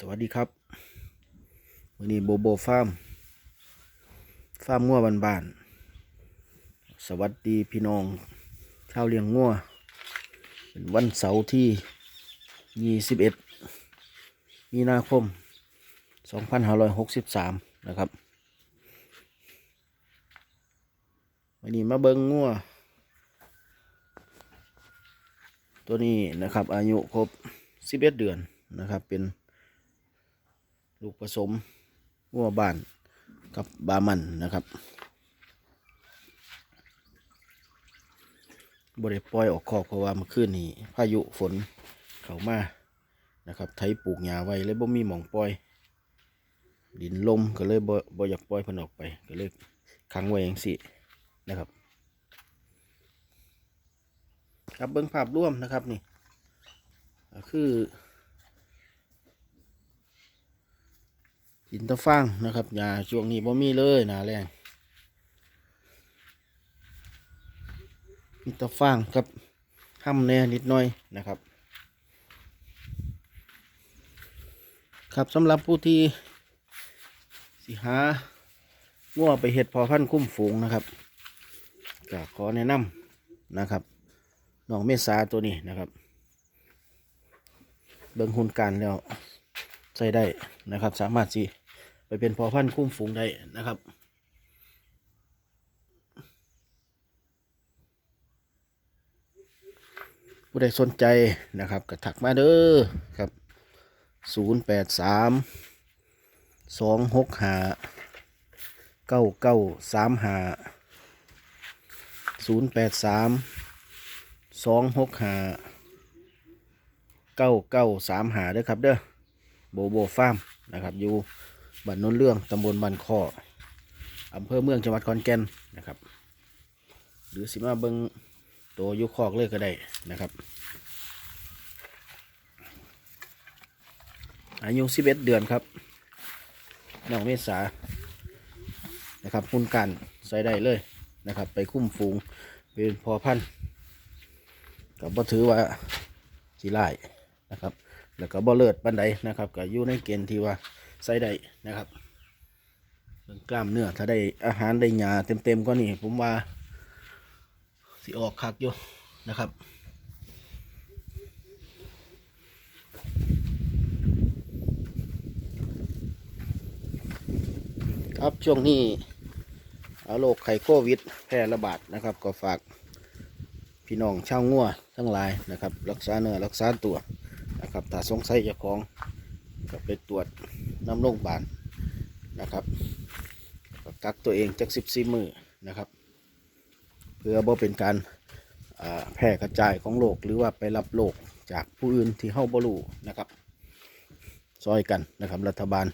สวัสดีครับวันนี้โบโบฟาร์มฟาร์มงัวบ้านๆสวัสดีพี่น้องชาวเลี้ยงงัวเป็นวันเสาร์ที่ 21 มีนาคม 2563 นะครับวันนี้มาเบิงงัวตัวนี้นะครับอายุครบ 11 เดือนนะครับเป็น ลูกผสมวัวบ้านกับบามันนะครับบริปล่อยออกคอกเพราะว่าเมื่อคืนนี้พายุฝนเข้ามานะครับ ไถปลูกหญ้าไว้เลยบ่มีหมองปล่อย ดินลมก็เลยบ่บ่อยากปล่อยพิ่นออกไป ก็เลยขังไว้อย่างสินะครับ ครับเบิ้งภาพร่วมนะครับนี่ คือ หินตะฟางนะครับยาช่วงนี้บ่มีเลยนาแรงหินตะฟางครับห้ำแน่นิดหน่อยนะครับ ครับสำหรับผู้ที่สิหาง่วไปเห็ดพอพันคุ้มฝูงนะครับก็ขอแนะนำนะครับน้องเมษาตัวนี้นะครับ เบิ่งหุ่นการแล้ว ใส่ได้นะครับ สามารถสิไปเป็นพอพันธุ์คุ้มฝูงได้นะครับผู้ใดสนใจนะครับก็ถักมาเด้อครับ 0 8 3 2 6 5 9 9 3 5 0 8 3 2 6 5 9 9 3 5เด้อครับเด้อ โบโบฟาร์มนะครับ อยู่บ้านนนเรื่องตำบลบ้านคออำเภอเมืองจังหวัดขอนแก่นนะครับ หรือสิมาเบิงตัวยุคอกเลยก็ได้นะครับ อายุ11เดือนครับน้องเมษานะครับคุณกันใส่ได้เลยนะครับ ไปคุ้มฝูงเป็นพอพันก็บ่ถือว่าสีไล่นะครับ แล้วก็บ่เลิศปันใดนะครับก็อยู่ในเกณฑ์ที่ว่าใส่ได้นะครับเรื่องกล้ามเนื้อถ้าได้อาหารได้หยาเต็มๆก็นี่ผมว่าสิออกคักอยู่นะครับครับช่วงนี้อ่าโรคไข้โควิด แพร่ระบาดนะครับ ก็ฝากพี่น้องชาวงัวทั้งหลายนะครับ รักษาเนื้อรักษาตัว นะครับถ้าสงสัยเจ้าของก็ไปตรวจน้ำโรงพยาบาลนะครับก็กักตัวเองจากสิบสี่มือนะครับเพื่อบ่เป็นการแพร่กระจายของโรคหรือว่าไปรับโรคจากผู้อื่นที่เฮาบรูนะครับซอยกันนะครับรัฐบาล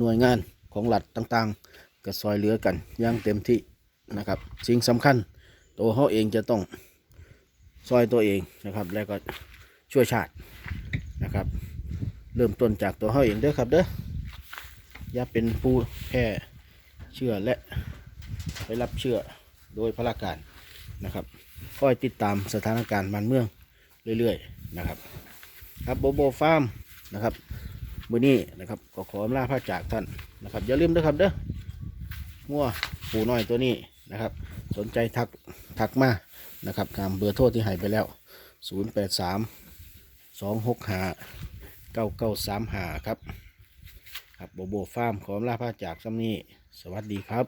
หน่วยงานของรัฐต่างๆ ก็ซอยเหลือกันอย่างเต็มที่นะครับ สิ่งสำคัญตัวเฮาเองจะต้องซอยตัวเองนะครับ แล้วก็ช่วยชาติ นะครับ เริ่มต้นจากตัวเขาเองเด้อครับเด้ออย่าเป็นผู้แพร่เชื่อและไปรับเชื่อโดยพละการนะครับคอยติดตามสถานการณ์บ้านเมืองเรื่อยๆนะครับ ครับโบโบฟาร์มนะครับมือนี้นะครับก็ขออำลาพระจากท่านนะครับอย่าลืมนะครับเด้องัวปูน้อยตัวนี้นะครับ สนใจทักทักมานะครับตามเบอร์โทรที่ให้ไปแล้ว 083 สองหกหาเก้าเก้าสามหาครับ ครับโบโบฟาร์มขอลาพาจากซ้ำนี้ สวัสดีครับ